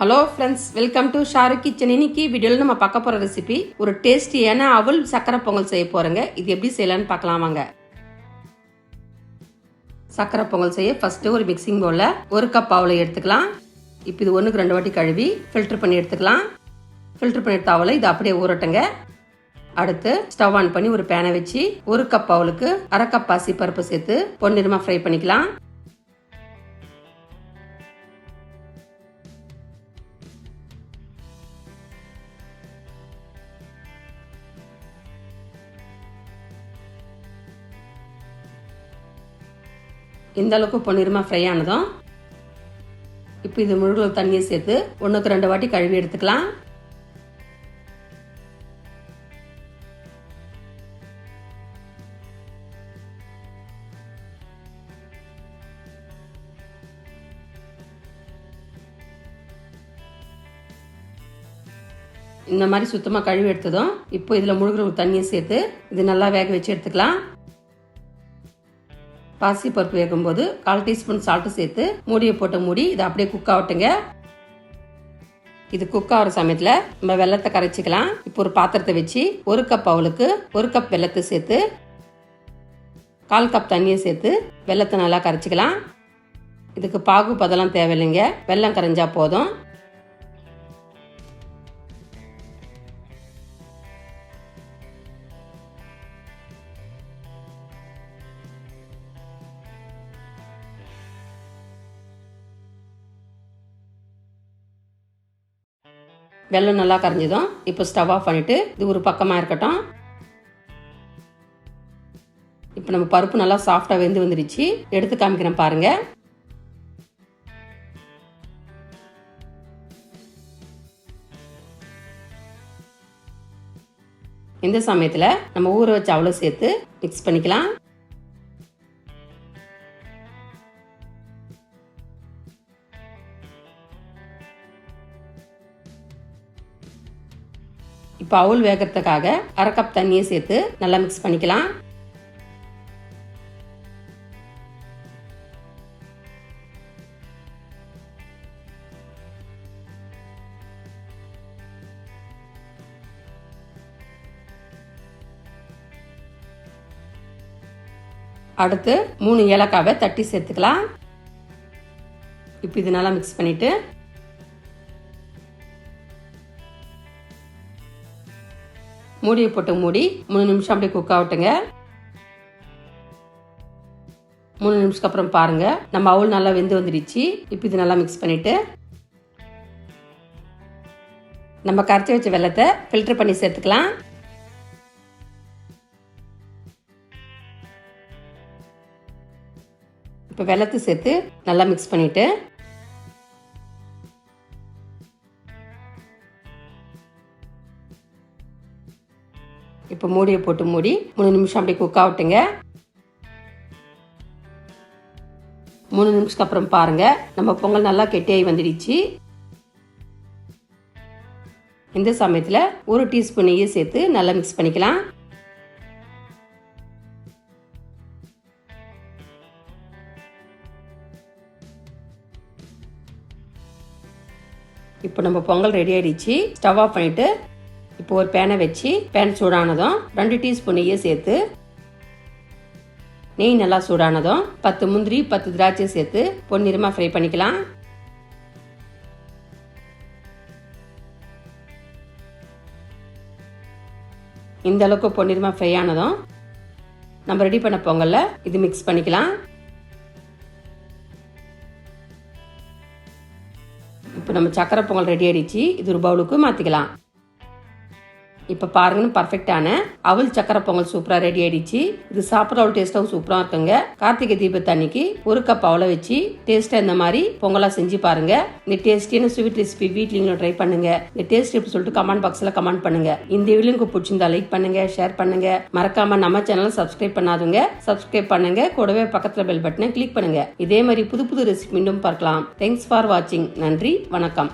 Hello friends welcome to Sharu kitchen இன்னைக்கு வீடியோவில் நம்ம பார்க்க போகிற ரெசிபி ஒரு டேஸ்டியான அவல் சக்கரை பொங்கல் செய்ய போகிறேங்க இது எப்படி செய்யலான்னு பார்க்கலாம் வாங்க. சக்கரை பொங்கல் செய்ய ஃபஸ்ட்டு ஒரு மிக்சிங் பவுலில் ஒரு கப் அவலை எடுத்துக்கலாம். இப்போ இது ஒன்றுக்கு ரெண்டு வாட்டி கழுவி ஃபில்டர் பண்ணி எடுத்துக்கலாம். ஃபில்டர் பண்ணி எடுத்த அவலை இது அப்படியே ஊறட்டுங்க. அடுத்து ஸ்டவ் ஆன் பண்ணி ஒரு பேனை வச்சு ஒரு கப் அவளுக்கு அரை கப் பாசி பருப்பு சேர்த்து பொன்னிறமாக ஃப்ரை பண்ணிக்கலாம். இந்த அளவுக்கு பொன்னிறமாக ஃப்ரை ஆனதும் இப்போ இது முழு தண்ணியை சேர்த்து ஒன்றுக்கு ரெண்டு வாட்டி கழுவி எடுத்துக்கலாம். இந்த மாதிரி சுத்தமாக கழுவி எடுத்ததும் இப்போ இதில் முழுகிற தண்ணியை சேர்த்து இது நல்லா வேக வச்சு எடுத்துக்கலாம். பாசி பருப்பு வேகும்போது கால் டீஸ்பூன் சால்ட்டு சேர்த்து மூடியை போட்டு மூடி இதை அப்படியே குக் ஆகட்டுங்க. இது குக் ஆகிற சமயத்தில் நம்ம வெள்ளத்தை கரைச்சிக்கலாம். இப்போ ஒரு பாத்திரத்தை வச்சு ஒரு கப் அவளுக்கு ஒரு கப் வெள்ளத்தை சேர்த்து கால் கப் தண்ணியை சேர்த்து வெள்ளத்தை நல்லா கரைச்சிக்கலாம். இதுக்கு பாகு பதெல்லாம் தேவையில்லைங்க. வெள்ளம் கரைஞ்சா போதும். வெள்ளம் நல்லா கரைஞ்சதும் இப்போ ஸ்டவ் ஆஃப் பண்ணிவிட்டு இது ஒரு பக்கமாக இருக்கட்டும். இப்போ நம்ம பருப்பு நல்லா சாஃப்டாக வெந்து வந்துடுச்சு எடுத்து காமிக்கிறேன் பாருங்கள் இந்த சமயத்தில் நம்ம ஊற வச்ச அவ்வளோ சேர்த்து மிக்ஸ் பண்ணிக்கலாம். இப்போ அவுல் வேகிறதுக்காக அரை கப் தண்ணியை சேர்த்து நல்லா மிக்ஸ் பண்ணிக்கலாம். அடுத்து மூணு ஏலக்காவை தட்டி சேர்த்துக்கலாம். இப்போ இது நல்லா மிக்ஸ் பண்ணிட்டு மூடியை போட்டு மூடி மூணு நிமிஷம் அப்படியே குக் ஆகட்டுங்க. மூணு நிமிஷத்துக்கு அப்புறம் பாருங்க. நம்ம அவுள் நல்லா வெந்து வந்துடுச்சு இப்போ இது நல்லா மிக்ஸ் பண்ணிட்டு நம்ம கரைச்சி வச்ச வெள்ளத்தை ஃபில்டர் பண்ணி சேர்த்துக்கலாம். இப்போ வெள்ளத்தை சேர்த்து நல்லா மிக்ஸ் பண்ணிவிட்டு இப்போ மூடியை போட்டு மூடி மூணு நிமிஷம் அப்படியே குக் ஆகட்டுங்க. மூணு நிமிஷத்துக்கு அப்புறம் பாருங்கள் நம்ம பொங்கல் நல்லா கெட்டியாகி வந்துடுச்சு. இந்த சமயத்தில் ஒரு டீஸ்பூன் நெய்யை சேர்த்து நல்லா மிக்ஸ் பண்ணிக்கலாம். இப்போ நம்ம பொங்கல் ரெடி ஆயிடுச்சு. ஸ்டவ் ஆஃப் பண்ணிட்டு இப்போ ஒரு பேனை வச்சு பேன் சூடானதும் ரெண்டு டீஸ்பூன் நெய்யை சேர்த்து நெய் நல்லா சூடானதும் பத்து முந்திரி பத்து திராட்சை சேர்த்து பொன்னிறமாக ஃப்ரை பண்ணிக்கலாம். இந்த அளவுக்கு பொன்னிறமாக ஃப்ரை ஆனதும் நம்ம ரெடி பண்ண பொங்கலில் இது மிக்ஸ் பண்ணிக்கலாம். இப்போ நம்ம சக்கரை பொங்கல் ரெடி ஆயிடுச்சு. இது ஒரு பவுலுக்கு மாற்றிக்கலாம் இப்போ பாருங்கன்னு பர்ஃபெக்டான அவல் சக்கரை பொங்கல் சூப்பராக ரெடி ஆயிடுச்சு. இது சாப்பிட்ற அவ்வளோ டேஸ்ட்டாகவும் சூப்பராக இருக்குங்க. கார்த்திகை தீபத்து அன்னைக்கு ஒரு கப் அவளை வச்சு டேஸ்ட்டாக இந்த மாதிரி பொங்கலாக செஞ்சு பாருங்க. இந்த டேஸ்டியான ஸ்வீட் ரெசிபி வீட்லையும் ட்ரை பண்ணுங்க. இந்த டேஸ்ட் எப்படி சொல்லிட்டு கமெண்ட் பாக்ஸில் கமெண்ட் பண்ணுங்க. இந்த வீடியோ உங்களுக்கு பிடிச்சிருந்தா லைக் பண்ணுங்க ஷேர் பண்ணுங்க. மறக்காம நம்ம சேனலை சப்ஸ்கிரைப் பண்ணாதுங்க. சப்ஸ்கிரைப் பண்ணுங்க. கூடவே பக்கத்தில் பெல் பட்டனை கிளிக் பண்ணுங்க. இதே மாதிரி புது புது ரெசிபி மீண்டும் பார்க்கலாம். தேங்க்ஸ் ஃபார் வாட்சிங் நன்றி. வணக்கம்.